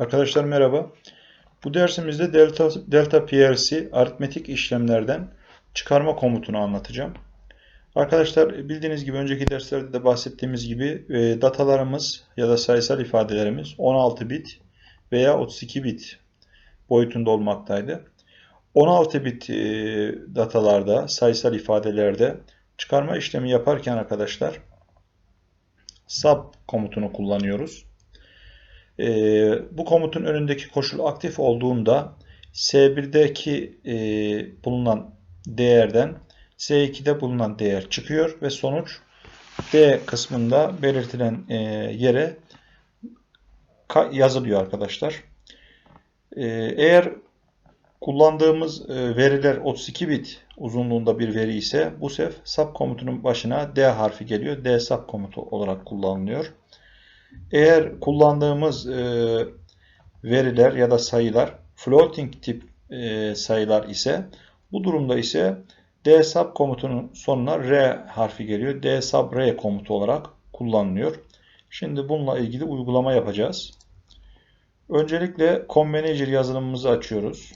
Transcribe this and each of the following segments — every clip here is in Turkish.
Arkadaşlar merhaba. Bu dersimizde delta, delta PLC aritmetik işlemlerden çıkarma komutunu anlatacağım. Arkadaşlar bildiğiniz gibi önceki derslerde de bahsettiğimiz gibi e, datalarımız ya da sayısal ifadelerimiz 16 bit veya 32 bit boyutunda olmaktaydı. 16 bit e, datalarda, sayısal ifadelerde çıkarma işlemi yaparken arkadaşlar sub komutunu kullanıyoruz. Ee, bu komutun önündeki koşul aktif olduğunda S1'deki e, bulunan değerden S2'de bulunan değer çıkıyor ve sonuç D kısmında belirtilen e, yere yazılıyor arkadaşlar. E, eğer kullandığımız e, veriler 32 bit uzunluğunda bir veri ise bu sef sub komutunun başına D harfi geliyor. D sub komutu olarak kullanılıyor. Eğer kullandığımız e, veriler ya da sayılar floating tip e, sayılar ise bu durumda ise D komutunun sonuna R harfi geliyor. D R komutu olarak kullanılıyor. Şimdi bununla ilgili uygulama yapacağız. Öncelikle ComManager yazılımımızı açıyoruz.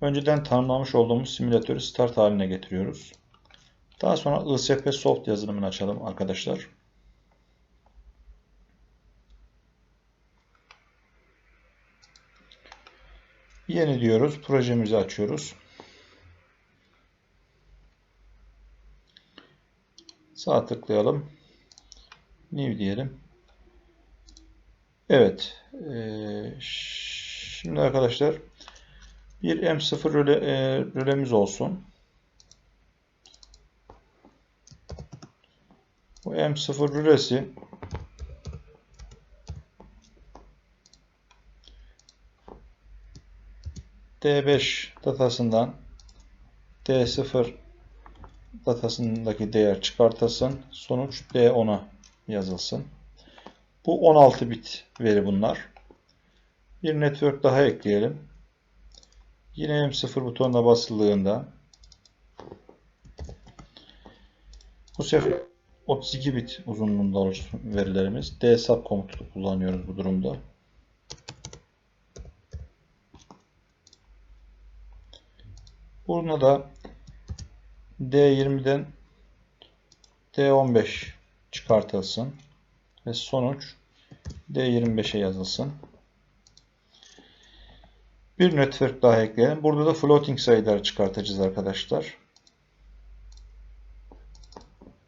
Önceden tanımlamış olduğumuz simülatörü start haline getiriyoruz. Daha sonra ISP Soft yazılımını açalım arkadaşlar. Yeni diyoruz. Projemizi açıyoruz. Sağ tıklayalım. New diyelim. Evet. Ee, şimdi arkadaşlar bir M0 röle, e, rölemiz olsun. Bu M0 rölesi D5 datasından D0 datasındaki değer çıkartasın. Sonuç D10'a yazılsın. Bu 16 bit veri bunlar. Bir network daha ekleyelim. Yine M0 butonuna basıldığında bu sefer 32 bit uzunluğunda verilerimiz D sub komutunu kullanıyoruz bu durumda. Burada da D20'den D15 çıkartılsın ve sonuç D25'e yazılsın. Bir network daha ekleyelim. Burada da floating sayıları çıkartacağız arkadaşlar.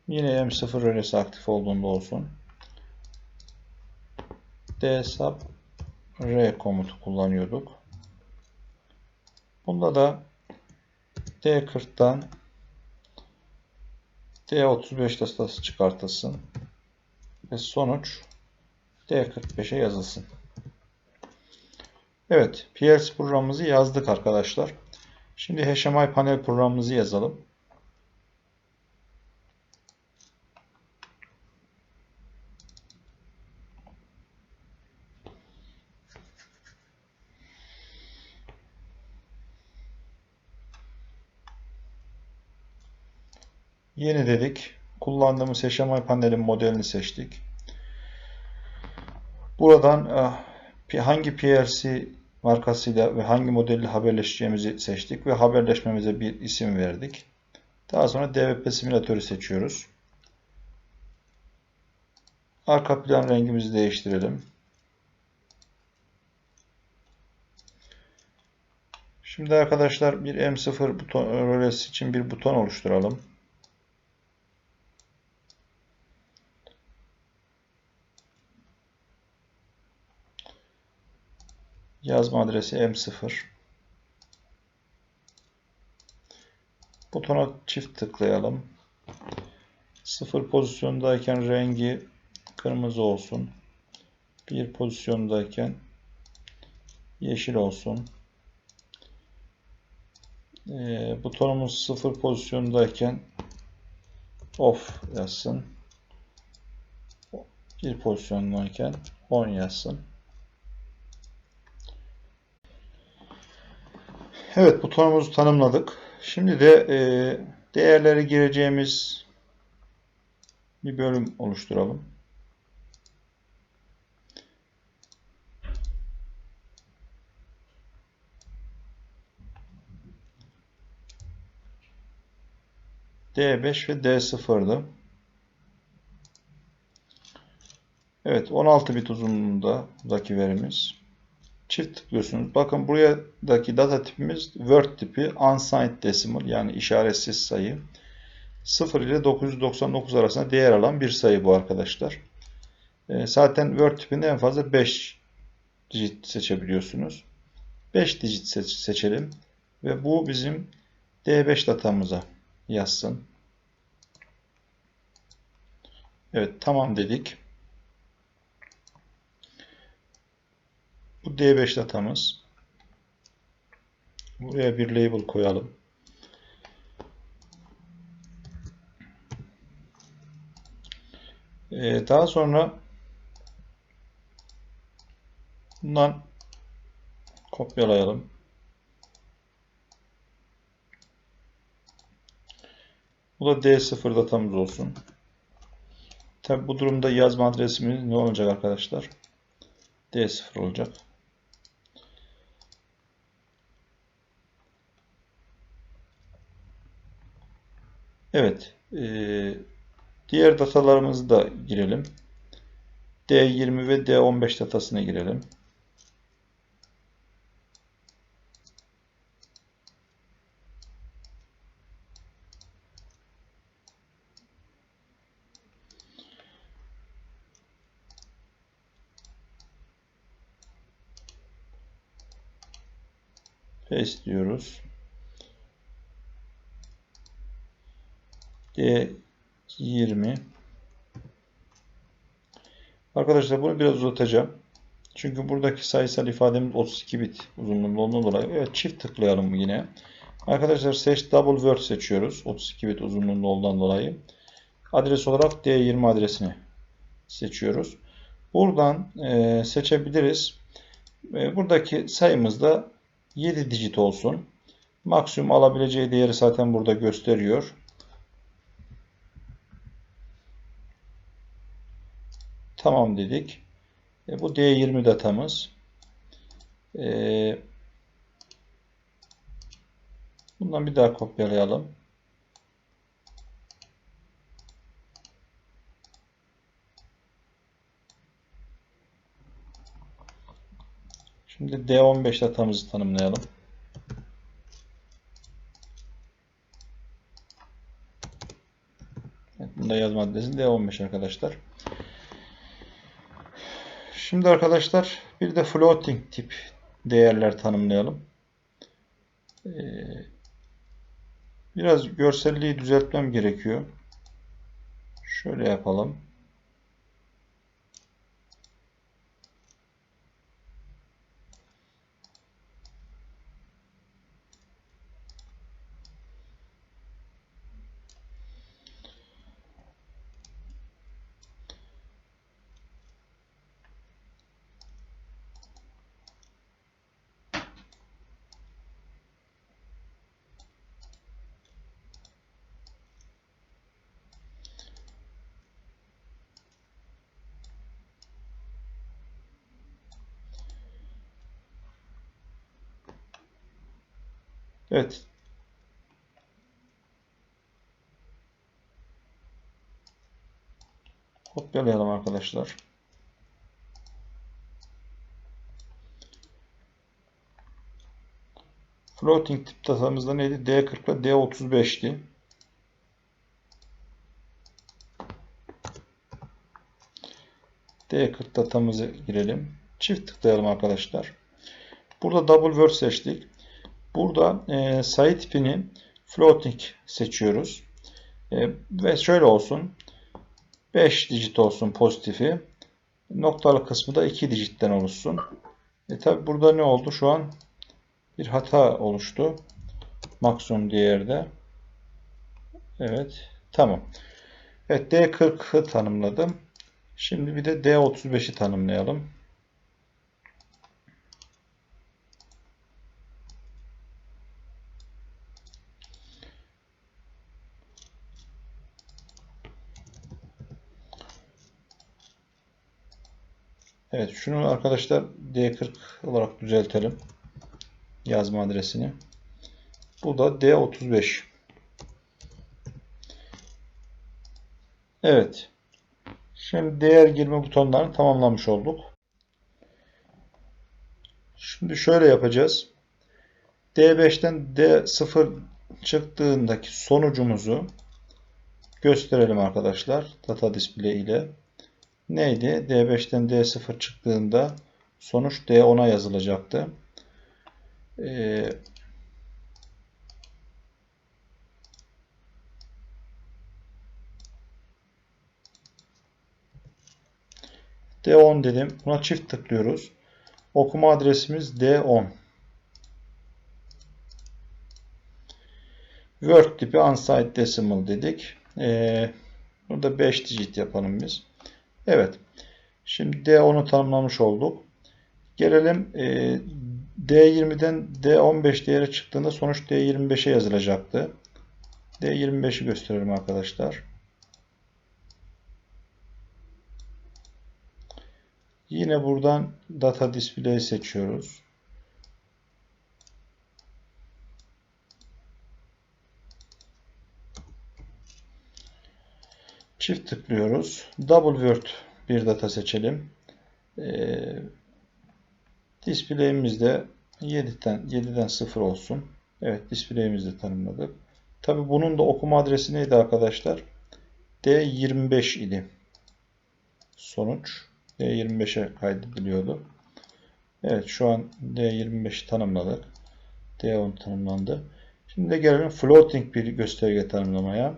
Yine M0 rölesi aktif olduğunda olsun. D sub R komutu kullanıyorduk. Bunda da D40'dan D35 datası çıkartılsın ve sonuç D45'e yazılsın. Evet, PLC programımızı yazdık arkadaşlar. Şimdi HMI panel programımızı yazalım. Yeni dedik. Kullandığımız HMI panelin modelini seçtik. Buradan eh, hangi PLC markasıyla ve hangi modelle haberleşeceğimizi seçtik ve haberleşmemize bir isim verdik. Daha sonra DVP simülatörü seçiyoruz. Arka plan rengimizi değiştirelim. Şimdi arkadaşlar bir M0 buton rölesi için bir buton oluşturalım. Yazma adresi M0. Butona çift tıklayalım. 0 pozisyondayken rengi kırmızı olsun. 1 pozisyondayken yeşil olsun. Ee, butonumuz 0 pozisyondayken off yazsın. 1 pozisyondayken on yazsın. Evet butonumuzu tanımladık. Şimdi de e, değerleri gireceğimiz bir bölüm oluşturalım. D5 ve D0'dı. Evet 16 bit uzunluğundaki verimiz. Çift tıklıyorsunuz. Bakın buradaki data tipimiz Word tipi unsigned decimal yani işaretsiz sayı. 0 ile 999 arasında değer alan bir sayı bu arkadaşlar. E, zaten Word tipinde en fazla 5 digit seçebiliyorsunuz. 5 digit seç seçelim ve bu bizim D5 datamıza yazsın. Evet tamam dedik. Bu D5 datamız. Buraya bir label koyalım. Ee, daha sonra bundan kopyalayalım. Bu da D0 datamız olsun. Tabi bu durumda yazma adresimiz ne olacak arkadaşlar? D0 olacak. Evet. E, diğer datalarımızı da girelim. D20 ve D15 datasına girelim. Paste diyoruz. D20 Arkadaşlar bunu biraz uzatacağım. Çünkü buradaki sayısal ifademiz 32 bit uzunluğundan dolayı. Evet çift tıklayalım yine. Arkadaşlar seç double word seçiyoruz. 32 bit uzunluğunda olduğundan dolayı. Adres olarak D20 adresini seçiyoruz. Buradan e, seçebiliriz. E, buradaki sayımız da 7 digit olsun. Maksimum alabileceği değeri zaten burada gösteriyor. Tamam dedik. E, bu D20 datamız. E, bundan bir daha kopyalayalım. Şimdi D15 datamızı tanımlayalım. Evet, bunda yazma adresi D15 arkadaşlar. Şimdi arkadaşlar bir de floating tip değerler tanımlayalım. Ee, biraz görselliği düzeltmem gerekiyor. Şöyle yapalım. Evet. Kopyalayalım arkadaşlar. Floating tip datamızda neydi? D40 ile D35'ti. D40 datamızı girelim. Çift tıklayalım arkadaşlar. Burada double word seçtik. Burada e, sayı tipini floating seçiyoruz. E, ve şöyle olsun. 5 digit olsun pozitifi. Noktalı kısmı da 2 digitten oluşsun. E tabi burada ne oldu? Şu an bir hata oluştu. Maksimum değerde. Evet. Tamam. Evet D40'ı tanımladım. Şimdi bir de D35'i tanımlayalım. Evet şunu arkadaşlar D40 olarak düzeltelim. Yazma adresini. Bu da D35. Evet. Şimdi değer girme butonlarını tamamlamış olduk. Şimdi şöyle yapacağız. D5'ten D0 çıktığındaki sonucumuzu gösterelim arkadaşlar. Data display ile. Neydi? D5'ten D0 çıktığında sonuç D10'a yazılacaktı. Ee, D10 dedim. Buna çift tıklıyoruz. Okuma adresimiz D10. Word tipi unsigned decimal dedik. Ee, burada 5 digit yapalım biz. Evet. Şimdi D10'u tanımlamış olduk. Gelelim e, D20'den D15 değeri çıktığında sonuç D25'e yazılacaktı. D25'i gösterelim arkadaşlar. Yine buradan Data Display seçiyoruz. Çift tıklıyoruz. Double Word bir data seçelim. Ee, display'imizde 7'den 7'den 0 olsun. Evet display'imizi tanımladık. Tabi bunun da okuma adresi neydi arkadaşlar? D25 idi. Sonuç D25'e kaydediliyordu. Evet şu an D25'i tanımladık. D10 tanımlandı. Şimdi de gelelim floating bir gösterge tanımlamaya.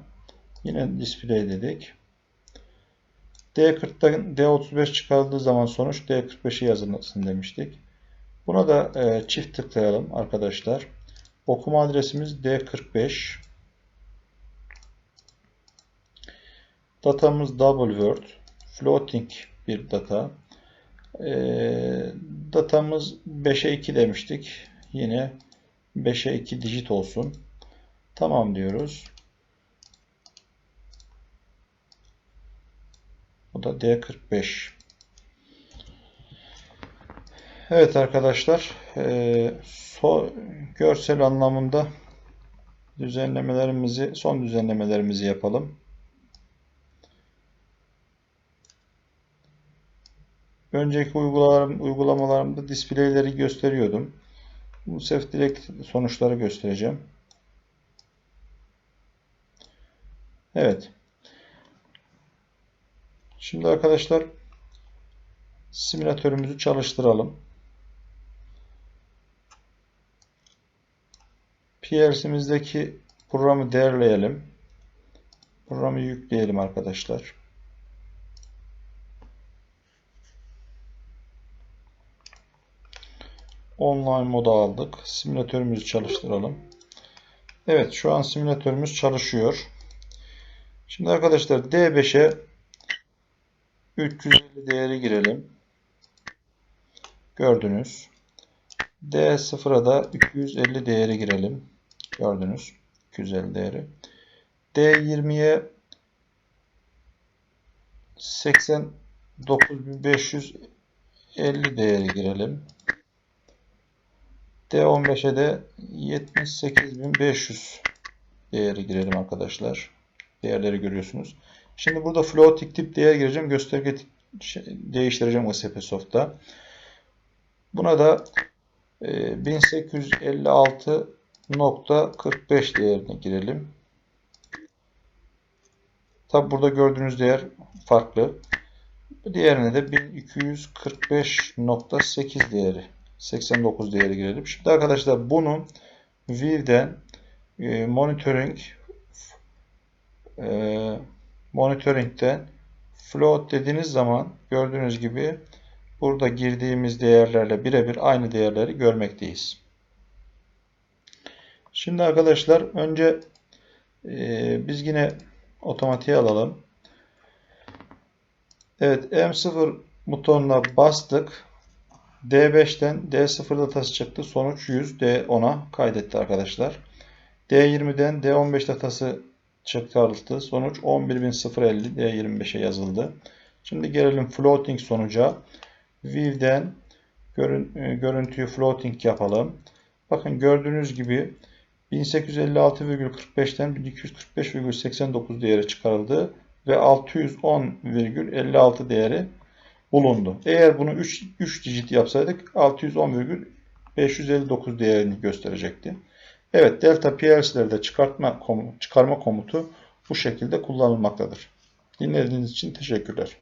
Yine display dedik. D40'dan D35 çıkarıldığı zaman sonuç D45'e yazılsın demiştik. Buna da e, çift tıklayalım arkadaşlar. Okuma adresimiz D45. Datamız double word. Floating bir data. E, datamız 5'e 2 demiştik. Yine 5'e 2 digit olsun. Tamam diyoruz. Da D45. Evet arkadaşlar, e, so, görsel anlamında düzenlemelerimizi, son düzenlemelerimizi yapalım. Önceki uygulamalarım, uygulamalarımda displayleri gösteriyordum. Bu sefer direkt sonuçları göstereceğim. Evet. Şimdi arkadaşlar simülatörümüzü çalıştıralım. PLC'mizdeki programı değerleyelim. Programı yükleyelim arkadaşlar. Online moda aldık. Simülatörümüzü çalıştıralım. Evet şu an simülatörümüz çalışıyor. Şimdi arkadaşlar D5'e 350 değeri girelim. Gördünüz. D0'a da 250 değeri girelim. Gördünüz. 250 değeri. D20'ye 89.550 değeri girelim. D15'e de 78.500 değeri girelim arkadaşlar. Değerleri görüyorsunuz. Şimdi burada floating tip değer gireceğim. Gösterge şey, değiştireceğim OSP Soft'ta. Buna da e, 1856.45 değerini girelim. Tabi burada gördüğünüz değer farklı. Diğerine de 1245.8 değeri 89 değeri girelim. Şimdi arkadaşlar bunu View'den e, monitoring e, monitoring'den float dediğiniz zaman gördüğünüz gibi burada girdiğimiz değerlerle birebir aynı değerleri görmekteyiz. Şimdi arkadaşlar önce e, biz yine otomatiğe alalım. Evet M0 butonuna bastık. D5'ten D0 datası çıktı. Sonuç 100. D10'a kaydetti arkadaşlar. D20'den D15 datası çıkarıldı. Sonuç 11.050 D25'e yazıldı. Şimdi gelelim floating sonuca. View'den e, görüntüyü floating yapalım. Bakın gördüğünüz gibi 1856,45'ten 1245,89 değeri çıkarıldı ve 610,56 değeri bulundu. Eğer bunu 3, 3 digit yapsaydık 610,559 değerini gösterecekti. Evet delta PLC'lerde çıkartma komu- çıkarma komutu bu şekilde kullanılmaktadır. Dinlediğiniz için teşekkürler.